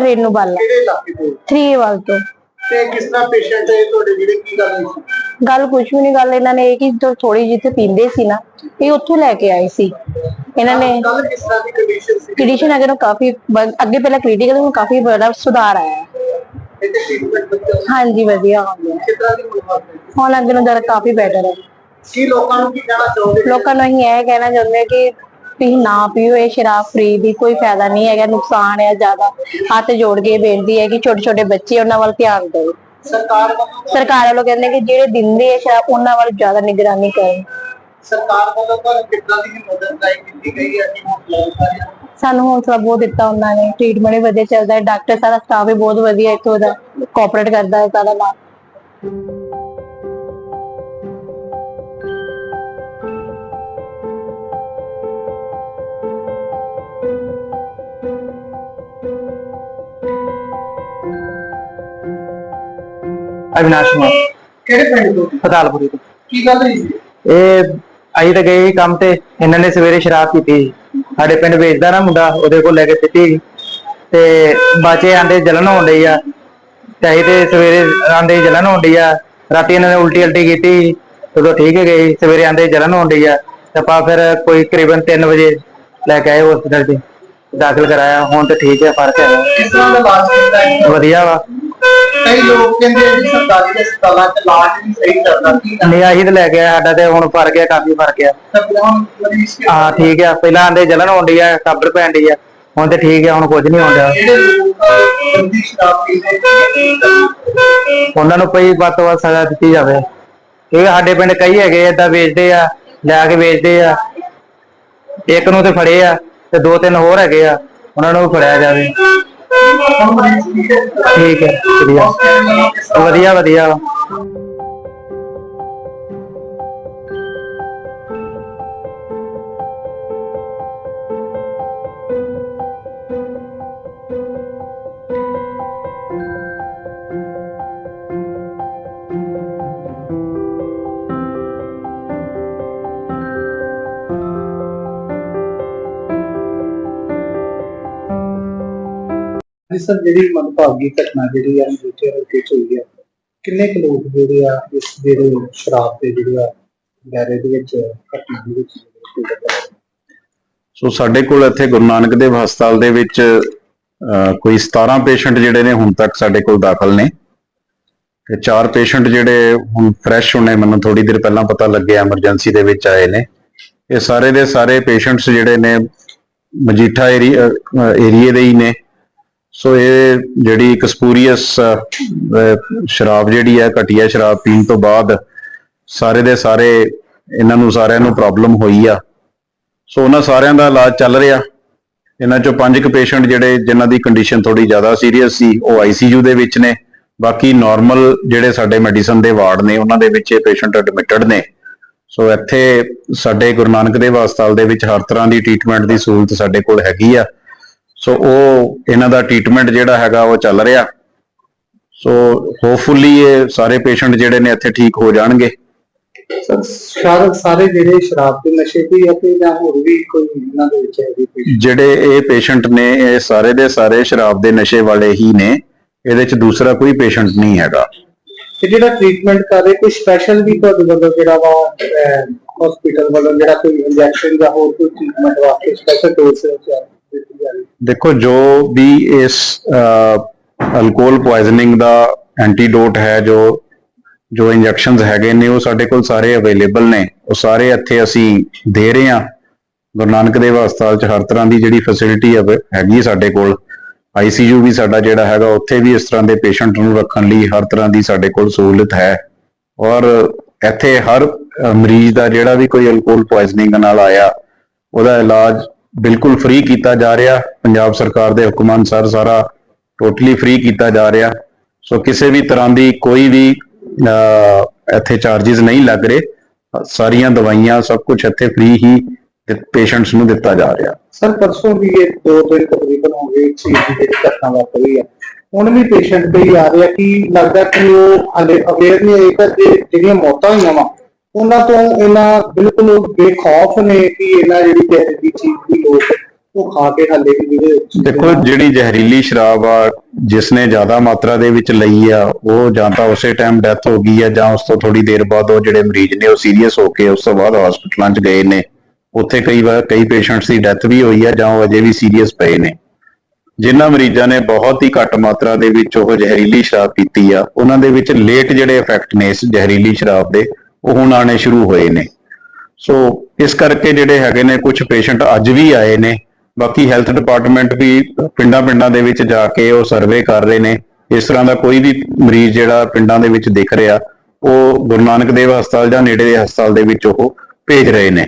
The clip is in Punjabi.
ਨਾ ਰੇਨੂ ਬਾਲਾ ਕਿਹੜੇ ਇਲਾਕੇ ਤੋਂ? 3 ਵਾਲ ਤੋਂ। ਤੇ ਕਿਸ ਤਰ੍ਹਾਂ ਪੇਸ਼ੈਂਟ ਹੈ ਤੁਹਾਡੇ ਜਿਹੜੇ ਕੀ ਗੱਲ ਹੋਈ ਸੀ? ਗੱਲ ਕੁਝ ਵੀ ਨਹੀਂ ਗੱਲ ਇਹਨਾਂ ਨੇ ਇਹ ਕਿ ਜੋ ਥੋੜੀ ਜਿੱਥੇ ਪੀਂਦੇ ਸੀ ਨਾ ਇਹ ਉੱਥੋਂ ਲੈ ਕੇ ਆਏ ਸੀ। ਇਹਨਾਂ ਨੇ ਕੱਲ ਕਿਸ ਤਰ੍ਹਾਂ ਦੀ ਕੰਡੀਸ਼ਨ ਸੀ? ਕੰਡੀਸ਼ਨ ਅਗਰ ਉਹ ਕਾਫੀ ਬ- ਅੱਗੇ ਪਹਿਲਾਂ ਕ੍ਰਿਟੀਕਲ ਹੁਣ ਕਾਫੀ ਬੜਾ ਸੁਧਾਰ ਆਇਆ। ਹੈ। ਇਹਦੇ ਟ੍ਰੀਟਮੈਂਟ ਬੱਚਾ ਹਾਂਜੀ ਵਧੀਆ। ਹੋ ਗਿਆ ਕਿਸ ਤਰ੍ਹਾਂ ਦੀ ਮੁਲਾਕਾਤ ਹੈ? ਹੁਣ ਅੱਗੇ ਨੂੰ ਜਰਾ ਕਾਫੀ ਬੈਟਰ ਹੈ। ਕੀ ਲੋਕਾਂ ਨੂੰ ਕੀ ਕਹਿਣਾ ਚਾਹੋਗੇ? ਲੋਕਾਂ ਨੂੰ ਅਸੀਂ ਇਹ ਕਹਿਣਾ ਚਾਹੁੰਦੇ ਹਾਂ ਕਿ ਤੁਸੀਂ ਨਾ ਪੀਓ ਇਹ ਸ਼ਰਾਬ ਫਰੀ ਦੀ ਕੋਈ ਫਾਇਦਾ ਨਹੀਂ ਹੈਗਾ ਨੁਕਸਾਨ ਹੈ ਜ਼ਿਆਦਾ। ਹੱਥ ਜੋੜ ਕੇ ਬੇਨਤੀ ਹੈ ਕਿ ਛੋਟੇ ਛੋਟੇ ਬੱਚੇ ਉਹਨਾਂ ਵੱਲ ਧਿਆਨ ਦਿਓ। ਸਰਕਾਰ ਵੱਲੋਂ ਸਰਕਾਰ ਵੱਲੋਂ ਕਹਿੰਦੇ ਕਿ ਜਿਹੜੇ ਦਿੰਦੇ ਆ ਸ਼ਰਾਬ ਉਹਨਾਂ ਵੱਲ ਜ਼ਿਆਦਾ ਨਿਗਰਾਨੀ ਕਰਨ। ਸਰਕਾਰ ਵੱਲੋਂ ਤਾਂ ਕਿੱਦਾਂ ਦੀ ਮਦਦ ਲਾਈ ਕੀਤੀ ਗਈ ਹੈ? ਕਿ ਹੌਸਲਾ ਸਾਨੂੰ ਹੌਸਲਾ ਬਹੁਤ ਦਿੱਤਾ ਉਹਨਾਂ ਨੇ। ਟ੍ਰੀਟਮੈਂਟ ਵਧੀਆ ਚੱਲਦਾ ਹੈ। ਡਾਕਟਰ ਸਾਰਾ ਸਟਾਫ ਵੀ ਬਹੁਤ ਵਧੀਆ ਇੱਥੋਂ ਦਾ ਕੋਆਪਰੇਟ ਕਰਦਾ ਹੈ ਸਾਰਾ ਨਾਲ ਅਵਿਨਾਸ਼ ਕੁਮਾਰ। ਕਿਹੜੇ ਪਿੰਡ ਤੋਂ? ਫਤਾਲਪੁਰੀ ਤੋਂ। ਕੀ ਗੱਲ ਹੋਈ ਸੀ? ਇਹ ਅਸੀਂ ਤਾਂ ਗਏ ਸੀ ਕੰਮ ਤੇ ਇਹਨਾਂ ਨੇ ਸਵੇਰੇ ਸ਼ਰਾਬ ਪੀਤੀ ਸੀ। ਸਾਡੇ ਪਿੰਡ ਵੇਚਦਾ ਨਾ ਮੁੰਡਾ ਉਹਦੇ ਕੋਲ ਲੈ ਕੇ ਪੀਤੀ ਤੇ ਬਾਚੇ ਆਂਦੇ ਜਲਨ ਹੋਣ ਡਈ ਆ। ਤੇ ਅਸੀਂ ਤੇ ਸਵੇਰੇ ਆਂਦੇ ਜਲਨ ਹੋਣ ਡਈ ਆ। ਰਾਤੀ ਇਹਨਾਂ ਨੇ ਉਲਟੀ ਉਲਟੀ ਕੀਤੀ ਉਦੋਂ ਠੀਕ ਹੈ ਗਏ ਸਵੇਰੇ ਆਂਦੇ ਜਲਨ ਹੋਣ ਡਈ ਆ। ਤੇ ਆਪਾਂ ਫਿਰ ਕੋਈ ਕਰੀਬਨ 3 ਵਜੇ ਲੈ ਕੇ ਆਏ ਹਸਪੀਟਲ 'ਚ। ਦਾਖਲ ਕਰਾਇਆ। ਹੁਣ ਤੇ ਠੀਕ ਹੈ ਫ਼ਰਕ ਹੈ ਕਿਸ ਤਰ੍ਹਾਂ ਦਾ ਇਲਾਜ ਕੀਤਾ? ਹੈ ਵਧੀਆ ਵਾ। ਕਈ ਲੋਕ ਕਹਿੰਦੇ ਕਿ ਸਰਕਾਰੀ ਹਸਪਤਾਲਾਂ 'ਚ ਇਲਾਜ ਨਹੀਂ ਸਹੀ ਚੱਲਦਾ ਕੀ ਨਹੀਂ ਅਸੀਂ ਤੇ ਲੈ ਆਏ ਸਾਡਾ ਤੇ ਹੁਣ ਫ਼ਰਕ ਹੈ ਕਾਫੀ ਫ਼ਰਕ ਹੈ ਤਾਂ ਹੁਣ ਮਰੀਜ਼ ਕਿਸ ਹਾਂ ਠੀਕ ਆ ਪਹਿਲਾਂ ਆਂਦੇ ਜਲਨ ਡਈ ਆ ਕਾਬਰ ਡਈ ਆ ਹੁਣ ਤੇ ਠੀਕ ਆ ਹੁਣ ਕੁਝ ਨਹੀਂ ਹੁੰਦਾ ਜਿਹੜੇ ਲੋਕ ਗੰਦੀ ਸ਼ਰਾਬ ਪੀਂਦੇ ਨੇ ਉਹਨਾਂ ਨੂੰ ਪਈ ਵੱਧ ਤੋਂ ਵੱਧ ਸਜ਼ਾ ਦਿੱਤੀ ਜਾਵੇ। ਇਹ ਸਾਡੇ ਪਿੰਡ ਕਈ ਹੈਗੇ ਏਦਾਂ ਵੇਚਦੇ ਆ ਲੈ ਕੇ ਵੇਚਦੇ ਆ। ਇੱਕ ਨੂੰ ਤੇ ਫੜੇ ਆ ਤੇ ਦੋ ਤਿੰਨ ਹੋਰ ਹੈਗੇ ਆ ਉਹਨਾਂ ਨੂੰ ਵੀ ਫੜਿਆ ਜਾਵੇ। ਠੀਕ ਹੈ ਵਧੀਆ ਵਧੀਆ। ਵਧੀਆ ਵਾ ਜੀ ਸਰ, ਜਿਹੜੀ ਮੰਦਭਾਗੀ ਘਟਨਾ ਜਿਹੜੀ ਆ ਦੂਜੇ ਹਲਕੇ ਚ ਹੋਈ ਆ, ਕਿੰਨੇ ਕੁ ਲੋਕ ਜਿਹੜੇ ਆ ਇਸ ਜਿਹੜੇ ਸ਼ਰਾਬ ਦੇ ਜਿਹੜੇ ਆ ਦਾਇਰੇ ਦੇ ਵਿੱਚ, ਘਟਨਾ ਦੇ ਵਿੱਚ ਸੋ ਸਾਡੇ ਕੋਲ ਇੱਥੇ ਗੁਰੂ ਨਾਨਕ ਦੇਵ ਹਸਪਤਾਲ ਦੇ ਵਿੱਚ ਕੋਈ 17 ਪੇਸ਼ੈਂਟ ਜਿਹੜੇ ਨੇ ਹੁਣ ਤੱਕ ਸਾਡੇ ਕੋਲ ਦਾਖਲ ਨੇ। ਤੇ ਚਾਰ ਪੇਸ਼ੈਂਟ ਜਿਹੜੇ ਹੁਣ ਫਰੈਸ਼ ਹੋਣੇ, ਮੈਨੂੰ ਥੋੜੀ ਦੇਰ ਪਹਿਲਾਂ ਪਤਾ ਲੱਗਿਆ, ਐਮਰਜੈਂਸੀ ਦੇ ਵਿੱਚ ਆਏ ਨੇ। ਇਹ ਸਾਰੇ ਦੇ ਸਾਰੇ ਪੇਸ਼ੈਂਟਸ ਜਿਹੜੇ ਨੇ ਮਜੀਠਾ ਏਰੀਆ ਏਰੀਏ ਦੇ ਹੀ ਨੇ। ਸੋ ਇਹ ਜਿਹੜੀ ਕਸਪੂਰੀਅਸ ਸ਼ਰਾਬ ਜਿਹੜੀ ਹੈ, ਘਟੀਆ ਸ਼ਰਾਬ ਪੀਣ ਤੋਂ ਬਾਅਦ ਸਾਰੇ ਦੇ ਸਾਰੇ ਇਹਨਾਂ ਨੂੰ ਸਾਰਿਆਂ ਨੂੰ ਪ੍ਰੋਬਲਮ ਹੋਈ ਆ। ਸੋ ਉਹਨਾਂ ਸਾਰਿਆਂ ਦਾ ਇਲਾਜ ਚੱਲ ਰਿਹਾ। ਇਹਨਾਂ ਚੋਂ ਪੰਜ ਕੁ ਪੇਸ਼ੈਂਟ ਜਿਹੜੇ ਜਿਨ੍ਹਾਂ ਦੀ ਕੰਡੀਸ਼ਨ ਥੋੜੀ ਜ਼ਿਆਦਾ ਸੀਰੀਅਸ ਸੀ, ਉਹ ਆਈਸੀਯੂ ਦੇ ਵਿੱਚ ਨੇ। ਬਾਕੀ ਨਾਰਮਲ ਜਿਹੜੇ ਸਾਡੇ ਮੈਡੀਸਨ ਦੇ ਵਾਰਡ ਨੇ, ਉਹਨਾਂ ਦੇ ਵਿੱਚ ਇਹ ਪੇਸ਼ੈਂਟ ਐਡਮਿਟਡ ਨੇ। ਸੋ ਇੱਥੇ ਸਾਡੇ ਗੁਰੂ ਨਾਨਕ ਦੇਵ ਹਸਪਤਾਲ ਦੇ ਵਿੱਚ ਹਰ ਤਰ੍ਹਾਂ ਦੀ ਟ੍ਰੀਟਮੈਂਟ ਦੀ ਸਹੂਲਤ ਸਾਡੇ ਕੋਲ ਹੈਗੀ ਆ। ਸੋ ਉਹ ਇਹਨਾਂ ਦਾ ਟ੍ਰੀਟਮੈਂਟ ਜਿਹੜਾ ਹੈਗਾ ਉਹ ਚੱਲ ਰਿਹਾ। ਸੋ ਹੋਪਫੁਲੀ ਇਹ ਸਾਰੇ ਪੇਸ਼ੈਂਟ ਜਿਹੜੇ ਨੇ ਇੱਥੇ ਠੀਕ ਹੋ ਜਾਣਗੇ। ਸਰ ਸਾਰੇ ਜਿਹੜੇ ਸ਼ਰਾਬ ਦੇ ਨਸ਼ੇ ਦੀ ਅਤੇ ਜਾਂ ਹੋਰ ਵੀ ਕੋਈ ਇਹਨਾਂ ਦੇ ਵਿੱਚ ਹੈ ਵੀ ਜਿਹੜੇ ਇਹ ਪੇਸ਼ੈਂਟ ਨੇ ਇਹ ਸਾਰੇ ਦੇ ਸਾਰੇ ਸ਼ਰਾਬ ਦੇ ਨਸ਼ੇ ਵਾਲੇ ਹੀ ਨੇ। ਇਹਦੇ ਚ ਦੂਸਰਾ ਕੋਈ ਪੇਸ਼ੈਂਟ ਨਹੀਂ ਹੈਗਾ। ਤੇ ਜਿਹੜਾ ਟ੍ਰੀਟਮੈਂਟ ਕਰ ਰਹੇ ਕੋਈ ਸਪੈਸ਼ਲ ਵੀ ਤੁਹਾਡੇ ਵੱਲੋਂ ਜਿਹੜਾ ਵਾ ਹਸਪੀਟਲ ਵੱਲੋਂ ਜਿਹੜਾ ਕੋਈ ਇੰਜੈਕਸ਼ਨ ਜਾਂ ਹੋਰ ਕੋਈ ਟ੍ਰੀਟਮੈਂਟ ਵਾਸਤੇ ਸਪੈਸ਼ਲ ਡੋਜ਼ ਦਿੱਤੀ ਜਾ ਰਹੀ ਦੇਖੋ, ਜੋ ਵੀ ਇਸ ਅਲਕੋਹਲ ਪੋਇਜ਼ਨਿੰਗ ਦਾ ਐਂਟੀਡੋਟ ਹੈ, ਜੋ ਜੋ ਇੰਜੈਕਸ਼ਨਸ ਹੈਗੇ ਨੇ, ਉਹ ਸਾਡੇ ਕੋਲ ਸਾਰੇ ਅਵੇਲੇਬਲ ਨੇ। ਉਹ ਸਾਰੇ ਇੱਥੇ ਅਸੀਂ ਦੇ ਰਹੇ ਹਾਂ। ਗੁਰੂ ਨਾਨਕ ਦੇਵ ਹਸਪਤਾਲ 'ਚ ਹਰ ਤਰ੍ਹਾਂ ਦੀ ਜਿਹੜੀ ਫੈਸਿਲਿਟੀ ਹੈਗੀ ਸਾਡੇ ਕੋਲ। ਆਈਸੀਯੂ ਵੀ ਸਾਡਾ ਜਿਹੜਾ ਹੈਗਾ, ਉੱਥੇ ਵੀ ਇਸ ਤਰ੍ਹਾਂ ਦੇ ਪੇਸ਼ੈਂਟ ਨੂੰ ਰੱਖਣ ਲਈ ਹਰ ਤਰ੍ਹਾਂ ਦੀ ਸਾਡੇ ਕੋਲ ਸਹੂਲਤ ਹੈ। ਔਰ ਇੱਥੇ ਹਰ ਮਰੀਜ਼ ਦਾ ਜਿਹੜਾ ਵੀ ਕੋਈ ਅਲਕੋਹਲ ਪੋਇਜ਼ਨਿੰਗ ਨਾਲ ਆਇਆ, ਉਹਦਾ ਇਲਾਜ ਬਿਲਕੁਲ ਫ੍ਰੀ ਕੀਤਾ ਜਾ ਰਿਹਾ। ਪੰਜਾਬ ਸਰਕਾਰ ਦੇ ਹੁਕਮਾਂ ਅਨੁਸਾਰ ਸਾਰਾ ਟੋਟਲੀ ਫ੍ਰੀ ਕੀਤਾ ਜਾ ਰਿਹਾ। ਸੋ ਕਿਸੇ ਵੀ ਤਰ੍ਹਾਂ ਦੀ ਕੋਈ ਵੀ ਇੱਥੇ ਚਾਰजेस ਨਹੀਂ ਲੱਗ ਰਹੇ। ਸਾਰੀਆਂ ਦਵਾਈਆਂ ਸਭ ਕੁਝ ਇੱਥੇ ਫ੍ਰੀ ਹੀ ਪੇਸ਼ੈਂਟਸ ਨੂੰ ਦਿੱਤਾ ਜਾ ਰਿਹਾ। ਸਰ ਪਰਸੋਂ ਵੀ ਇਹ ਦੋ ਦਿਨ ਤਕਰੀਬਨ ਹੋ ਗਏ ਚੀਜ਼ ਦੀ ਜਿਹੜੀ ਘਟਨਾ ਵਾਪਰੀ ਹੈ ਹੁਣ ਵੀ ਪੇਸ਼ੈਂਟ ਕਈ ਆ ਰਿਹਾ ਕਿ ਲੱਗਦਾ ਕਿ ਉਹ ਹਲੇ ਅਵੇਅਰ ਨਹੀਂ ਹੋਏ ਕਿ ਜਿਹੜੀਆਂ ਮੌਤਾਂ ਹੋਈਆਂ ਵਾ ਉਹਨਾਂ ਤੋਂ ਇਹਨਾਂ ਬਿਲਕੁਲ ਬੇਖੌਫ ਨੇ ਕਿ ਇਹਨਾਂ ਜਿਹੜੀ ਜ਼ਹਿਰ ਚੀਜ਼ ਦੀ ਲੋਕ ਉਹ ਖਾ ਕੇ ਹਾਲੇ ਵੀ ਜਿਹਦੇ ਦੇਖੋ, ਜਿਹੜੀ ਜ਼ਹਿਰੀਲੀ ਸ਼ਰਾਬ ਆ, ਜਿਸ ਨੇ ਜ਼ਿਆਦਾ ਮਾਤਰਾ ਦੇ ਵਿੱਚ ਲਈ ਆ, ਉਹ ਜਾਂ ਤਾਂ ਉਸੇ ਟਾਈਮ ਡੈਥ ਹੋ ਗਈ ਆ, ਜਾਂ ਉਸ ਤੋਂ ਥੋੜੀ ਦੇਰ ਬਾਅਦ ਉਹ ਜਿਹੜੇ ਮਰੀਜ਼ ਨੇ, ਉਹ ਸੀਰੀਅਸ ਹੋ ਕੇ ਉਸ ਤੋਂ ਬਾਅਦ ਹਸਪੀਟਲਾਂ 'ਚ ਗਏ ਨੇ। ਉੱਥੇ ਕਈ ਵਾਰ, ਕਈ ਪੇਸ਼ੈਂਟਸ ਦੀ ਡੈਥ ਵੀ ਹੋਈ ਆ, ਜਾਂ ਉਹ ਅਜੇ ਵੀ ਸੀਰੀਅਸ ਪਏ ਨੇ। ਜਿਨ੍ਹਾਂ ਮਰੀਜ਼ਾਂ ਨੇ ਬਹੁਤ ਹੀ ਘੱਟ ਮਾਤਰਾ ਦੇ ਵਿੱਚ ਉਹ ਜ਼ਹਿਰੀਲੀ ਸ਼ਰਾਬ ਪੀਤੀ ਆ, ਉਹਨਾਂ ਦੇ ਵਿੱਚ ਲੇਟ ਜਿਹੜੇ ਇਫੈਕਟ ਨੇ ਇਸ ਜ਼ਹਿਰੀਲੀ ਸ਼ਰਾਬ ਦੇ ਉਹ ਹੁਣ ਆਣੇ ਸ਼ੁਰੂ ਹੋਏ ਨੇ। ਸੋ ਇਸ ਕਰਕੇ ਜਿਹੜੇ ਹੈਗੇ ਨੇ ਕੁਝ ਪੇਸ਼ੈਂਟ ਅੱਜ ਵੀ ਆਏ ਨੇ। ਬਾਕੀ ਹੈਲਥ ਡਿਪਾਰਟਮੈਂਟ ਵੀ ਪਿੰਡਾਂ ਪਿੰਡਾਂ ਦੇ ਵਿੱਚ ਜਾ ਕੇ ਉਹ ਸਰਵੇ ਕਰ ਰਹੇ ਨੇ। ਇਸ ਤਰ੍ਹਾਂ ਦਾ ਕੋਈ ਵੀ ਮਰੀਜ਼ ਜਿਹੜਾ ਪਿੰਡਾਂ ਦੇ ਵਿੱਚ ਦਿਖ ਰਿਹਾ, ਉਹ ਗੁਰੂ ਨਾਨਕ ਦੇਵ ਹਸਪਤਾਲ ਜਾਂ ਨੇੜੇ ਦੇ ਹਸਪਤਾਲ ਦੇ ਵਿੱਚ ਉਹ ਭੇਜ ਰਹੇ ਨੇ।